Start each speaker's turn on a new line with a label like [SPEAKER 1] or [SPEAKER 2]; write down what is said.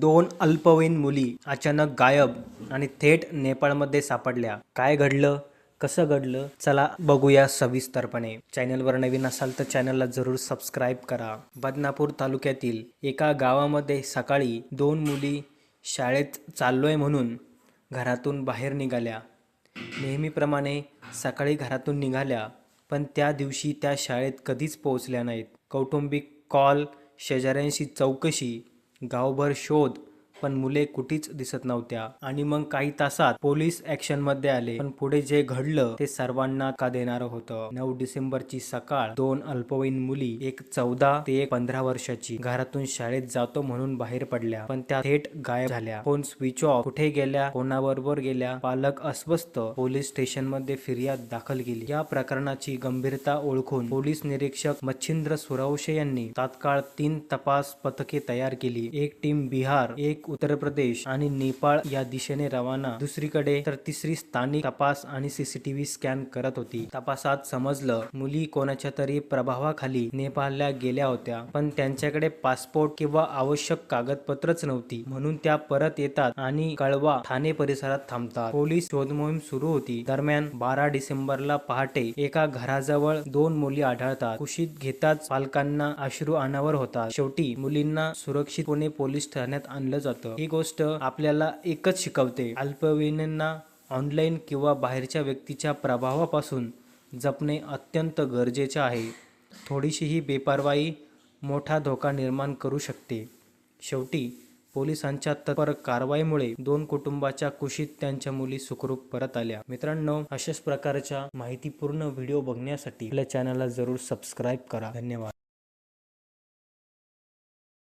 [SPEAKER 1] दोन अल्पवयीन मुली अचानक गायब आणि थेट नेपाळमध्ये सापडल्या. काय घडलं? कसं घडलं? चला बघूया सविस्तरपणे. चॅनलवर नवीन असाल तर चॅनलला जरूर सबस्क्राईब करा. बदनापूर तालुक्यातील एका गावामध्ये सकाळी दोन मुली शाळेत चाललोय म्हणून घरातून बाहेर निघाल्या. नेहमीप्रमाणे सकाळी घरातून निघाल्या पण त्या दिवशी त्या शाळेत कधीच पोहोचल्या नाहीत. कौटुंबिक कॉल शेजाऱ्यांशी चौकशी गावभर शोध पण मुले कुठेच दिसत नव्हत्या. आणि मग काही तासात पोलीस ऍक्शनमध्ये आले. पण पुढे जे घडलं ते सर्वांना का देणार होतं? नऊ डिसेंबरची सकाळ दोन अल्पवयीन मुली एक चौदा ते एक पंधरा वर्षाची. घरातून शाळेत जातो म्हणून बाहेर पडल्या. पण त्या थेट गायब झाल्या. Phone switch off. कुठे गेल्या? कोणाबरोबर गेल्या? पालक अस्वस्थ. पोलीस स्टेशनमध्ये फिर्याद दाखल केली. या प्रकरणाची गंभीरता ओळखून पोलीस निरीक्षक मच्छिंद्र सुरावशे यांनी तात्काळ तीन तपास पथके तयार केली. एक टीम बिहार एक उत्तर प्रदेश आणि नेपाळ या दिशेने रवाना. दुसरीकडे तर तिसरी स्थानिक तपास आणि सीसीटीव्ही स्कॅन करत होती. तपासात समजलं मुली कोणाच्या तरी प्रभावाखाली नेपाळला गेल्या होत्या पण त्यांच्याकडे पासपोर्ट किंवा आवश्यक कागदपत्रच नव्हती. म्हणून त्या परत येतात आणि कळवा ठाणे परिसरात थांबतात. पोलीस शोधमोहीम सुरू होती. दरम्यान बारा डिसेंबरला पहाटे एका घराजवळ दोन मुली आढळतात. कुशीत घेताच पालकांना अश्रू अनावर होतात. शेवटी मुलींना सुरक्षितपणे पोलीस ठाण्यात आणलं जातं. ही गोष्ट आपल्याला एकच शिकवते. अल्पवयीनांना ऑनलाईन किंवा बाहेरच्या व्यक्तीच्या प्रभावापासून जपणे अत्यंत गरजेचे आहे. थोडीशीही बेपारवाई मोठा धोका निर्माण करू शकते. शेवटी पोलिसांच्या तत्पर कारवाईमुळे दोन कुटुंबाच्या कुशीत त्यांच्या मुली सुखरूप परत आल्या. मित्रांनो अशाच प्रकारच्या माहितीपूर्ण व्हिडिओ बघण्यासाठी आपल्या चॅनलला जरूर सबस्क्राईब करा. धन्यवाद.